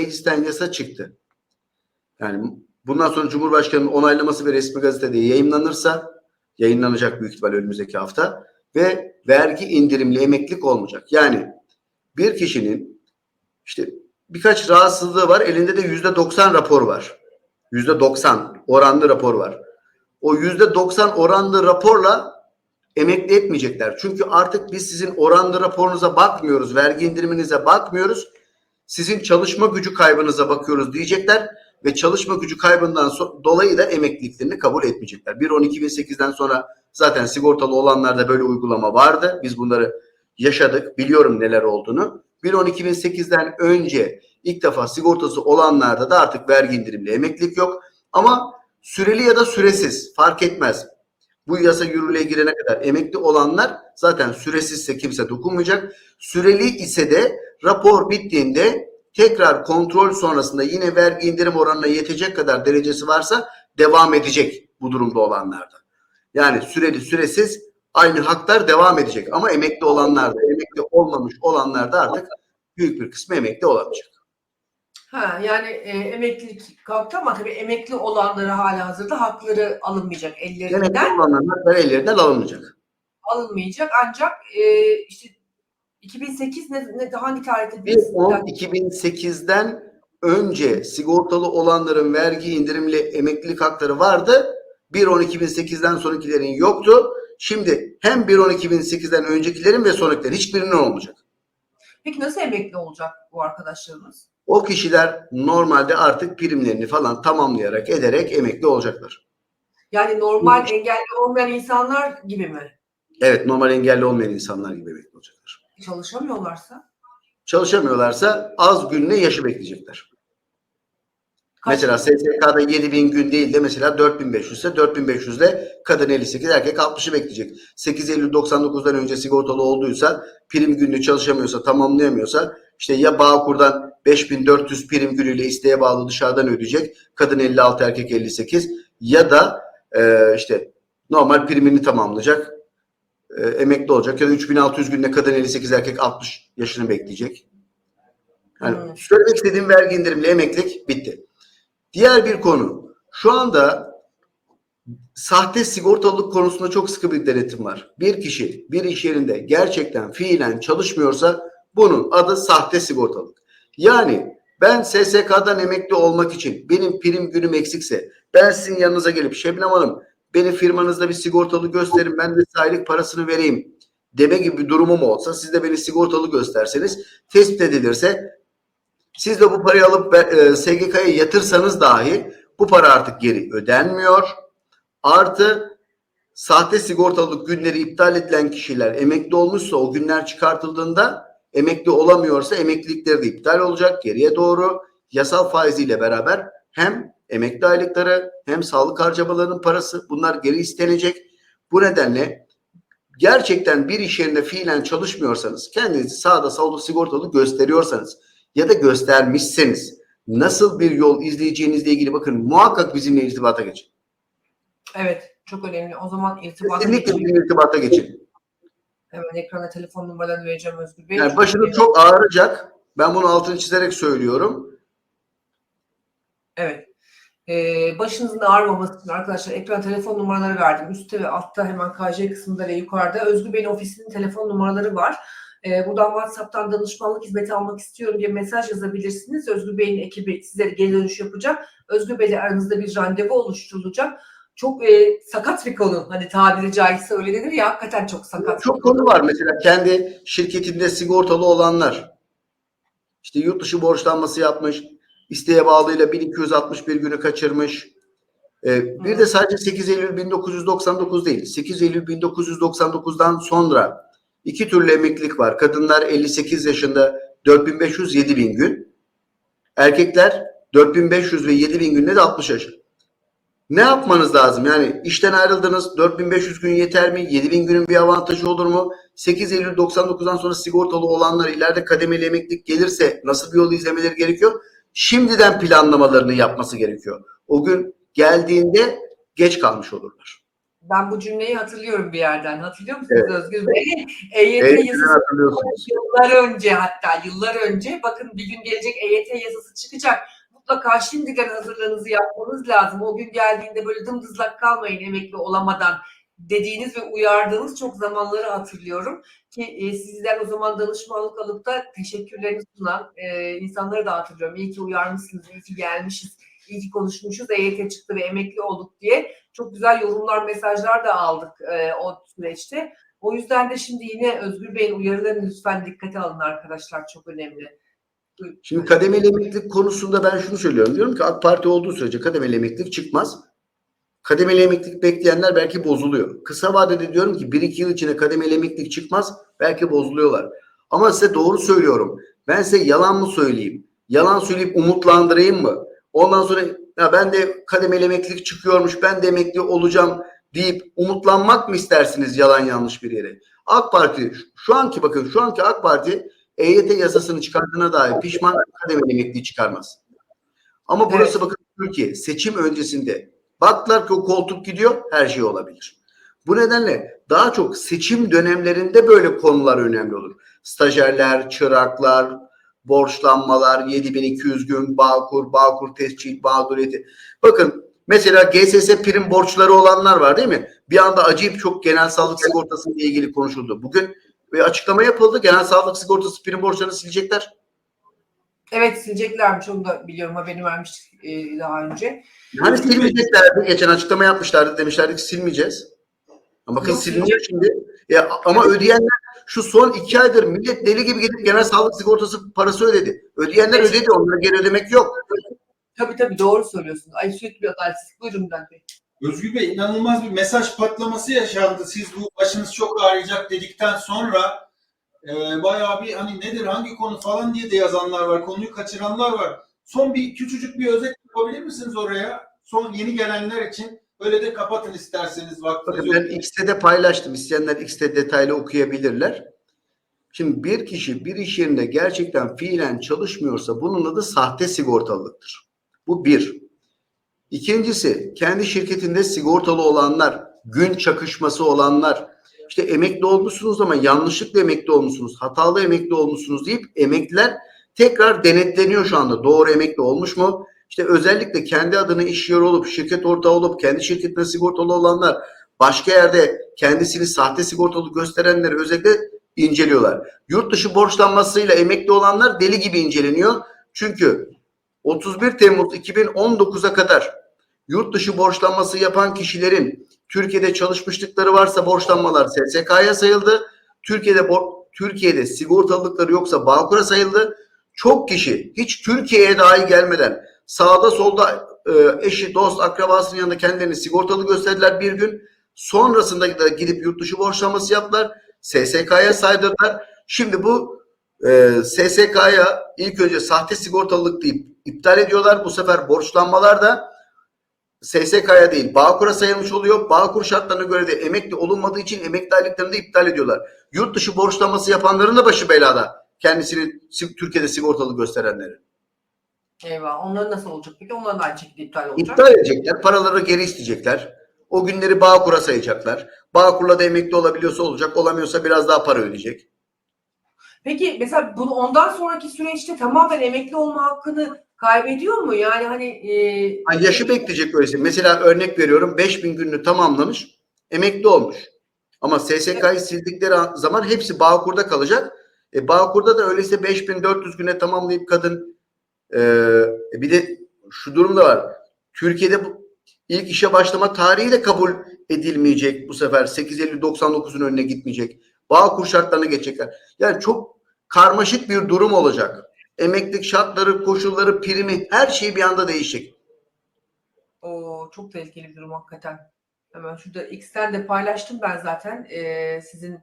meclisten yasa çıktı. Yani bundan sonra Cumhurbaşkanı'nın onaylaması ve resmi gazetede yayınlanırsa yayınlanacak büyük ihtimal önümüzdeki hafta ve vergi indirimli emeklilik olmayacak. Yani bir kişinin işte birkaç rahatsızlığı var elinde de yüzde 90 rapor var. Yüzde 90 oranlı rapor var. O yüzde 90 oranlı raporla emekli etmeyecekler. Çünkü artık biz sizin oranlı raporunuza bakmıyoruz, vergi indiriminize bakmıyoruz. Sizin çalışma gücü kaybınıza bakıyoruz diyecekler ve çalışma gücü kaybından so- dolayı da emekliliklerini kabul etmeyecekler. 1.12.2008'den sonra zaten sigortalı olanlarda böyle uygulama vardı. Biz bunları yaşadık. Biliyorum neler olduğunu. 1.12.2008'den önce ilk defa sigortası olanlarda da artık vergi indirimli emeklilik yok. Ama süreli ya da süresiz fark etmez. Bu yasa yürürlüğe girene kadar emekli olanlar zaten süresizse kimse dokunmayacak. Süreli ise de rapor bittiğinde tekrar kontrol sonrasında yine vergi indirim oranına yetecek kadar derecesi varsa devam edecek bu durumda olanlarda. Yani süreli süresiz aynı haklar devam edecek ama emekli olanlar da emekli olmamış olanlar da artık büyük bir kısmı emekli olamayacak. Ha, yani e, emeklilik kalktı ama tabii emekli olanları hala hazırda hakları alınmayacak Emekli ellerinden. olanların hakları ellerinden alınmayacak. alınmayacak ancak e, işte 2008 ne, ne hangi tarihte biz 1.10.2008'den önce sigortalı olanların vergi indirimli emeklilik hakları vardı. 1.10.2008'den sonrakilerin yoktu. Şimdi hem 1.10.2008'den öncekilerin ve sonrakilerin hiçbirinin olmayacak. Peki nasıl emekli olacak bu arkadaşlarımız? O kişiler normalde artık primlerini falan tamamlayarak ederek emekli olacaklar. Yani normal engelli olmayan insanlar gibi mi? Evet normal engelli olmayan insanlar gibi emekli olacaklar. Çalışamıyorlarsa? Çalışamıyorlarsa az gününe yaşı bekleyecekler. Kaç- Mesela SSK'da 7000 gün değil de mesela 4500 ise 4500 ile kadın 58 erkek 60'ı bekleyecek. 8 Eylül 99'dan önce sigortalı olduysa prim gününü çalışamıyorsa tamamlayamıyorsa işte ya Bağkur'dan 5400 prim günüyle isteğe bağlı dışarıdan ödeyecek. Kadın 56 erkek 58 ya da e, işte normal primini tamamlayacak. E, emekli olacak ya da 3600 günde kadın 58 erkek 60 yaşını bekleyecek. Yani Hmm. söylemek istediğim vergi indirimli emeklilik bitti. Diğer bir konu. Şu anda sahte sigortalılık konusunda çok sıkı bir denetim var. Bir kişi bir iş yerinde gerçekten fiilen çalışmıyorsa bunun adı sahte sigortalık. Yani ben SSK'dan emekli olmak için benim prim günüm eksikse ben sizin yanınıza gelip Şebnem Hanım beni firmanızda bir sigortalı gösterin ben de aylık parasını vereyim deme gibi bir durumum olsa siz de beni sigortalı gösterseniz tespit edilirse siz de bu parayı alıp e, SGK'ya yatırsanız dahi bu para artık geri ödenmiyor. Artı sahte sigortalılık günleri iptal edilen kişiler emekli olmuşsa o günler çıkartıldığında emekli olamıyorsa emeklilikleri de iptal olacak geriye doğru yasal faiziyle beraber hem emekli aylıkları hem sağlık harcamalarının parası bunlar geri istenecek. Bu nedenle gerçekten bir iş yerinde fiilen çalışmıyorsanız kendinizi sağda solda sigortalı gösteriyorsanız ya da göstermişseniz nasıl bir yol izleyeceğinizle ilgili bakın muhakkak bizimle irtibata geçin. Evet çok önemli. O zaman irtibata Kesinlikle bizimle irtibata geçin. Hemen ekrana telefon numaralarını vereceğim Özgür Bey. Yani başınız çok ağrıyacak. Ben bunu altını çizerek söylüyorum. Evet. Ee, başınızın ağrımaması için arkadaşlar ekran telefon numaraları verdim. Üstte ve altta hemen KJ kısmında ve yukarıda Özgür Bey'in ofisinin telefon numaraları var. Ee, buradan WhatsApp'tan danışmanlık hizmeti almak istiyorum diye mesaj yazabilirsiniz. Özgür Bey'in ekibi size geri dönüş yapacak. Özgür Bey'le aranızda bir randevu oluşturulacak. Çok e, sakat bir konu. Hani tabiri caizse öyle denir ya hakikaten çok sakat. Çok konu var mesela kendi şirketinde sigortalı olanlar. İşte yurt dışı borçlanması yapmış. İsteğe bağlıyla 1261 günü kaçırmış. Ee, bir de sadece 8 Eylül 1999 değil. 8 Eylül 1999'dan sonra iki türlü emeklilik var. Kadınlar 58 yaşında 4500 7000 gün. Erkekler 4500 ve 7000 günde de 60 yaş. Ne yapmanız lazım? Yani işten ayrıldınız 4500 gün yeter mi? 7000 günün bir avantajı olur mu? 8 Eylül 99'dan sonra sigortalı olanlar ileride kademeli emeklilik gelirse nasıl bir yol izlemeleri gerekiyor? Şimdiden planlamalarını yapması gerekiyor. O gün geldiğinde geç kalmış olurlar. Ben bu cümleyi hatırlıyorum bir yerden. Hatırlıyor musunuz Evet. Özgür Bey? EYT Evet, hatırlıyorsunuz. yıllar önce hatta yıllar önce bakın bir gün gelecek EYT yazısı çıkacak. Mutlaka şimdiden hazırlığınızı yapmanız lazım. O gün geldiğinde böyle dımdızlak kalmayın emekli olamadan dediğiniz ve uyardığınız çok zamanları hatırlıyorum. Ki e, sizden o zaman danışmanlık alıp da teşekkürlerini sunan e, insanları da hatırlıyorum. İyi ki uyarmışsınız, iyi ki gelmişiz, iyi ki konuşmuşuz, EYT çıktı ve emekli olduk diye. Çok güzel yorumlar, mesajlar da aldık e, o süreçte. O yüzden de şimdi yine Özgür Bey'in uyarılarını lütfen dikkate alın arkadaşlar. Çok önemli. Şimdi kademeli emeklilik konusunda ben şunu söylüyorum. Diyorum ki AK Parti olduğu sürece kademeli emeklilik çıkmaz. Kademeli emeklilik bekleyenler belki bozuluyor. Kısa vadede diyorum ki 1-2 yıl içinde kademeli emeklilik çıkmaz. Belki bozuluyorlar. Ama size doğru söylüyorum. Ben size yalan mı söyleyeyim? Yalan söyleyip umutlandırayım mı? Ondan sonra ya ben de kademeli emeklilik çıkıyormuş ben de emekli olacağım deyip umutlanmak mı istersiniz yalan yanlış bir yere? AK Parti şu anki bakın şu anki AK Parti EYT yasasını çıkardığına dair pişman kademeli emekliyi çıkarmaz. Ama burası Evet. bakın Türkiye seçim öncesinde baktılar ki o koltuk gidiyor her şey olabilir. Bu nedenle daha çok seçim dönemlerinde böyle konular önemli olur. Stajyerler, çıraklar, borçlanmalar, 7200 gün, Bağkur, Bağkur tescil, mağduriyeti. Bakın mesela GSS prim borçları olanlar var değil mi? Bir anda acayip çok genel sağlık sigortası ile ilgili konuşuldu. Bugün bir açıklama yapıldı. Genel sağlık sigortası prim borçlarını silecekler. Evet sileceklermiş onu da biliyorum haberini vermiştik e, daha önce. Hani silmeyeceklerdi. Geçen açıklama yapmışlardı. Demişlerdi ki silmeyeceğiz. Ama bakın Yok, siliniyor şimdi. Ya, ama ödeyenler şu son iki aydır millet deli gibi gidip genel sağlık sigortası parası ödedi. Ödeyenler ödedi. Onlara geri ödemek yok. Tabii tabii doğru söylüyorsun. Ay sürekli bir adaletsizlik. Buyurun Bülent Bey. Özgür Bey inanılmaz bir mesaj patlaması yaşandı. Siz bu başınız çok ağrıyacak dedikten sonra e, bayağı bir hani nedir hangi konu falan diye de yazanlar var. Konuyu kaçıranlar var. Son bir küçücük bir özet yapabilir misiniz oraya? Son yeni gelenler için öyle de kapatın isterseniz vaktiniz yok. ben X'te de paylaştım. İsteyenler X'te detaylı okuyabilirler. Şimdi bir kişi bir iş yerinde gerçekten fiilen çalışmıyorsa bunun adı sahte sigortalılıktır. Bu bir. İkincisi kendi şirketinde sigortalı olanlar, gün çakışması olanlar, işte emekli olmuşsunuz ama yanlışlıkla emekli olmuşsunuz, hatalı emekli olmuşsunuz deyip emekliler tekrar denetleniyor şu anda. Doğru emekli olmuş mu? İşte özellikle kendi adına iş yeri olup, şirket ortağı olup, kendi şirketine sigortalı olanlar başka yerde kendisini sahte sigortalı gösterenleri özellikle inceliyorlar. Yurt dışı borçlanmasıyla emekli olanlar deli gibi inceleniyor. Çünkü 31 Temmuz 2019'a kadar yurt dışı borçlanması yapan kişilerin Türkiye'de çalışmışlıkları varsa borçlanmalar SSK'ya sayıldı. Türkiye'de Türkiye'de sigortalılıkları yoksa Bağkur'a sayıldı. Çok kişi hiç Türkiye'ye dahi gelmeden sağda solda e, eşi, dost, akrabasının yanında kendilerini sigortalı gösterdiler bir gün. Sonrasında da gidip yurt dışı borçlanması yaptılar. SSK'ya saydırdılar. Şimdi bu e, SSK'ya ilk önce sahte sigortalılık deyip iptal ediyorlar. Bu sefer borçlanmalar da SSK'ya değil Bağkur'a sayılmış oluyor. Bağkur şartlarına göre de emekli olunmadığı için emekli aylıklarını da iptal ediyorlar. Yurt dışı borçlanması yapanların da başı belada. Kendisini si- Türkiye'de sigortalı gösterenleri. Eyvah. Onların nasıl olacak peki? Onların da aynı şekilde iptal olacak. İptal edecekler. Paraları geri isteyecekler. O günleri Bağkur'a sayacaklar. Bağkur'la da emekli olabiliyorsa olacak. Olamıyorsa biraz daha para ödeyecek. Peki mesela bunu ondan sonraki süreçte tamamen emekli olma hakkını kaybediyor mu? Yani hani e, Ha, yaşı bekleyecek öyleyse. Mesela örnek veriyorum 5000 gününü tamamlamış. Emekli olmuş. Ama SSK'yı sildikleri zaman hepsi Bağkur'da kalacak. E, Bağkur'da da öyleyse 5400 güne tamamlayıp kadın e, bir de şu durum da var. Türkiye'de bu ilk işe başlama tarihi de kabul edilmeyecek bu sefer. 8 Eylül 99'un önüne gitmeyecek. Bağkur şartlarına geçecekler. Yani çok karmaşık bir durum olacak. Emeklilik şartları, koşulları, primi her şey bir anda değişecek. o çok tehlikeli bir durum hakikaten. Hemen şurada X'ten de paylaştım ben zaten e, sizin